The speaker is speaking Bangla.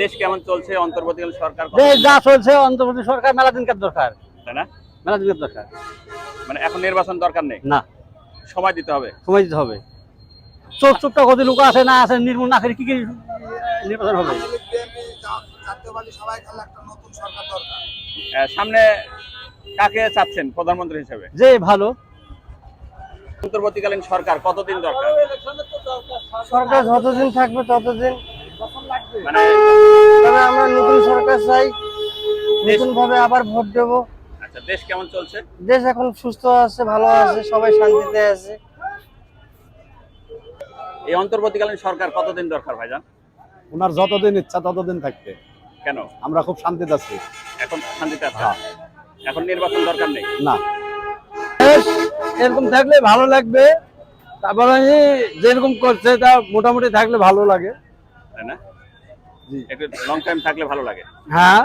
দেশ কেমন চলছে? অন্তর্বর্তীকালীন সরকার যে যা চলছে অন্তর্বর্তী সরকার মেলা দিনকার দরকার। তাই না মেলা দিনকার দরকার। মানে এখন নির্বাচন দরকার নেই? না। সময় দিতে হবে? সময় দিতে হবে। চোখ চোখটা কত লোক আছে না আছে নির্মূল না করে কি কি নির্বাচন হবে? সামনে কাকে চাচ্ছেন প্রধানমন্ত্রী হিসেবে? যে ভালো। অন্তর্বর্তীকালীন সরকার কতদিন দরকার? সরকার যতদিন থাকবে ততদিন। মানে সরকার চাই। নতুন ভাবে আবার ভোট দেব। আচ্ছা দেশ কেমন চলছে? দেশ এখন সুস্থ আছে ভালো আছে সবাই শান্তিতে আছে। এই অন্তর্বর্তীকালীন সরকার কতদিন দরকার ভাইজান? ওনার যতদিন ইচ্ছা ততদিন থাকতে কেন? আমরা খুব শান্তিতে আছি। এখন শান্তিতে আছে হ্যাঁ। এখন নির্বাচন দরকার নেই? না। এরকম থাকলে ভালো লাগবে। তারপরে যেরকম করছে তা মোটামুটি থাকলে ভালো লাগে। তাই না? একটু লং টাইম থাকলে ভালো লাগে। হ্যাঁ।